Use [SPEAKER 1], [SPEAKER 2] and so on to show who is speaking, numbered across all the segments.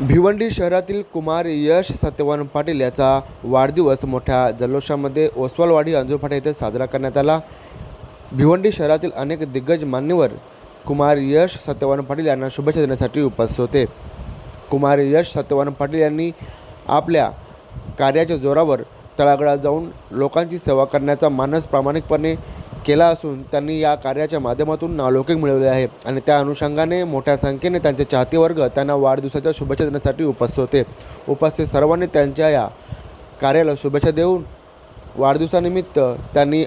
[SPEAKER 1] भिवंडी शहरातील कुमार यश सत्यवान पाटील याचा वाढदिवस मोठ्या जल्लोषामध्ये ओसवालवाडी अंजूरफाटा येथे साजरा करण्यात आला. भिवंडी शहरातील अनेक दिग्गज मान्यवर कुमार यश सत्यवान पाटील यांना शुभेच्छा देण्यासाठी उपस्थित होते. कुमार यश सत्यवान पाटील यांनी आपल्या कार्याच्या जोरावर तळागळा जाऊन लोकांची सेवा करण्याचा मानस प्रामाणिकपणे केला असून त्यांनी या कार्याच्या माध्यमातून नावलौकिक मिळवले आहे आणि त्या अनुषंगाने मोठ्या संख्येने त्यांचे चाहते वर्ग त्यांना वाढदिवसाच्या शुभेच्छा देण्यासाठी उपस्थित होते. उपस्थित सर्वांनी त्यांच्या या कार्याला शुभेच्छा देऊन वाढदिवसानिमित्त त्यांनी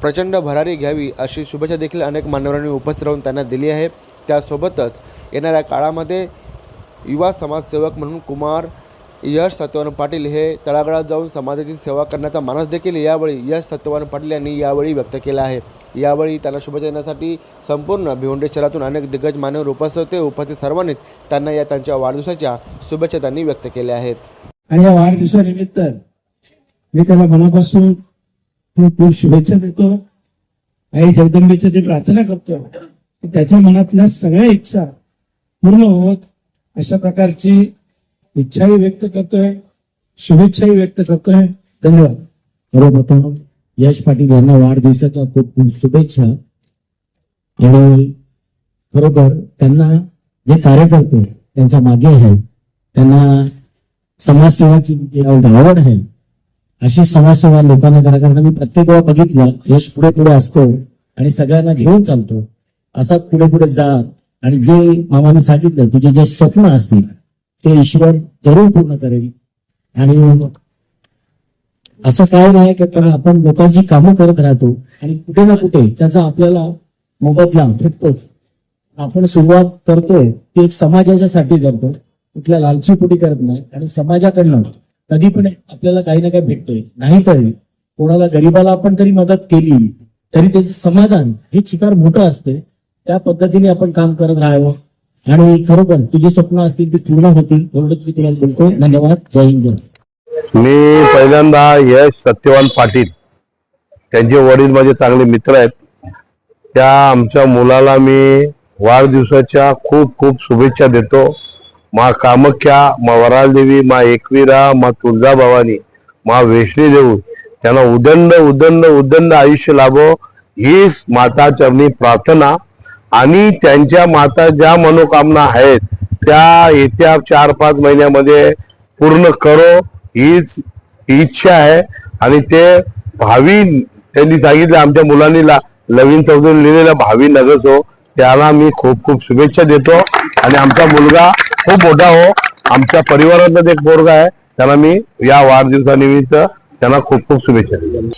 [SPEAKER 1] प्रचंड भरारी घ्यावी अशी शुभेच्छा देखील अनेक मान्यवरांनी उपस्थित राहून त्यांना दिली आहे. त्यासोबतच येणाऱ्या काळामध्ये युवा समाजसेवक म्हणून कुमार यश सत्यवान पाटील हे तळागाळात जाऊन समाजाची सेवा करण्याचा मानस देखील यावेळी यश सत्यवान पाटील यांनी यावेळी व्यक्त केला आहे. यावेळी त्यांना शुभेच्छा देण्यासाठी संपूर्ण भिवंडी शहरातून अनेक दिग्गज मान्यवर उपस्थित होते उपस्थित सर्वांनीच त्यांना या त्यांच्या वाढदिवसाच्या शुभेच्छा त्यांनी व्यक्त केल्या आहेत.
[SPEAKER 2] आणि या वाढदिवसानिमित्त मी त्याला मनापासून खूप खूप शुभेच्छा देतो. आई जगदंबेच्या ते प्रार्थना करतो त्याच्या मनातल्या सगळ्या इच्छा पूर्ण होत अशा प्रकारची इच्छाही व्यक्त करतोय शुभेच्छाही व्यक्त करतोय. धन्यवाद.
[SPEAKER 3] सर्वप्रथम यश पाटील यांना वाढदिवसाच्या खूप खूप शुभेच्छा. आणि खरोखर त्यांना जे कार्यकर्ते त्यांच्या मागे आहे त्यांना समाजसेवाची आवड आहे अशी समाजसेवा लोकांना करा. कारण मी प्रत्येक वेळा बघितलं यश पुढे पुढे असतो आणि सगळ्यांना घेऊन चालतो. असाच पुढे पुढे जा. आणि जे मामाने सांगितलं तुझे जे स्वप्न असतील ते ईश्वर जरूर पूर्ण करेल. आणि असं काय नाही की आपण लोकांची कामं करत राहतो. आणि कुठे ना कुठे त्याचा आपल्याला मोबदला भेटतोच. आपण सुरुवात करतोय ती एक समाजाच्यासाठी करतो कुठल्या लालचीपुटी करत नाही. आणि समाजाकडनं कधी पण आपल्याला काही ना काही भेटतोय. नाहीतरी कोणाला गरीबाला आपण तरी मदत केली तरी त्याचे समाधान हे चिकार मोठं असते त्या पद्धतीने आपण काम करत राहावं. आणि खरोखर तुझी स्वप्न असतील ती पूर्ण होतील एवढंच मी तुला बोलतो. धन्यवाद. जय हिंद.
[SPEAKER 4] मी पहिल्यांदा यश सत्यवान पाटील त्यांचे वडील माझे चांगले मित्र आहेत. त्या आमच्या मुलाला मी वाढदिवसाच्या खूप खूप शुभेच्छा देतो. मा कामख्या मा वरालदेवी मा एकवीरा मा तुळजाभवानी मा वैष्णी देऊ त्यांना उदंड उदंड उदंड आयुष्य लाभो. ही माता चरणी प्रार्थना. आणि त्यांच्या माता ज्या मनोकामना आहेत त्या येत्या चार पाच महिन्यामध्ये पूर्ण करो हीच इच्छा आहे. आणि ते भावी त्यांनी सांगितलं आमच्या मुलांनी नवीन लवीन चौधरी लिहिलेला भावी हो त्याला मी खूप खूप शुभेच्छा देतो. आणि आमचा मुलगा खूप मोठा हो. आमच्या परिवारातला एक पोरगा आहे त्याला मी या वाढदिवसानिमित्त त्यांना खूप खूप शुभेच्छा देतो.